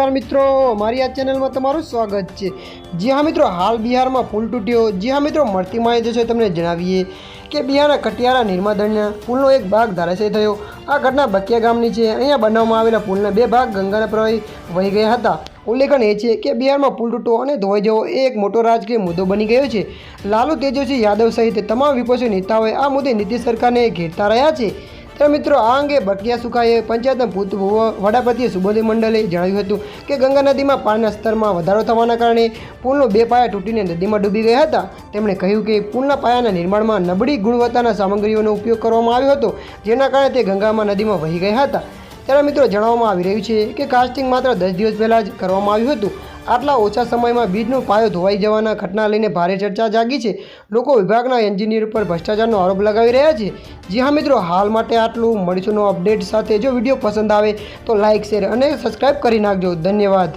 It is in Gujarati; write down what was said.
નમસ્કાર મિત્રો મારી આ ચેનલમાં તમારું સ્વાગત છે. જી હા મિત્રો, હાલ બિહારમાં પુલ તૂટ્યો. જી હા મિત્રો, મળતી માહિતી છે તમને જણાવીએ કે બિહારના કટિયારા નિર્માદણના પુલનો એક ભાગ ધારાશય થયો. આ ઘટના બકિયા ગામની છે. અહીંયા બનાવવામાં આવેલા પુલના બે ભાગ ગંગાના પ્રવાહી વહી ગયા હતા. ઉલ્લેખન એ છે કે બિહારમાં પુલ તૂટવો અને ધોવાઈ જવો એ એક મોટો રાજકીય મુદ્દો બની ગયો છે. લાલુ તેજસ્વી યાદવ સહિત તમામ વિપક્ષી નેતાઓએ આ મુદ્દે નીતિશ સરકારને ઘેરતા રહ્યા છે. ત્યારે મિત્રો, આ અંગે બકિયા સુખાએ પંચાયતના ભૂતપૂર્વ વડાપતિએ સુબોધી મંડલે જણાવ્યું હતું કે ગંગા નદીમાં પાણીના સ્તરમાં વધારો થવાના કારણે પુલનો બે પાયા તૂટીને નદીમાં ડૂબી ગયા હતા. તેમણે કહ્યું કે પુલના પાયાના નિર્માણમાં નબળી ગુણવત્તાના સામગ્રીઓનો ઉપયોગ કરવામાં આવ્યો હતો, જેના કારણે તે ગંગામાં નદીમાં વહી ગયા હતા. ત્યારે મિત્રો, જણાવવામાં આવી રહ્યું છે કે કાસ્ટિંગ માત્ર દસ દિવસ પહેલાં જ કરવામાં આવ્યું હતું. આટલા ઓછા સમયમાં બીજનો પાયો ધોવાઈ જવાના ઘટના લઈને ભારે ચર્ચા જાગી છે. લોકો વિભાગના એન્જિનિયર પર ભ્રષ્ટાચારનો આરોપ લગાવી રહ્યા છે. જી હા મિત્રો, હાલ માટે આટલું. મળીશું અપડેટ સાથે. જો વીડિયો પસંદ આવે તો લાઇક શેર અને સબસ્ક્રાઈબ કરી નાખજો. ધન્યવાદ.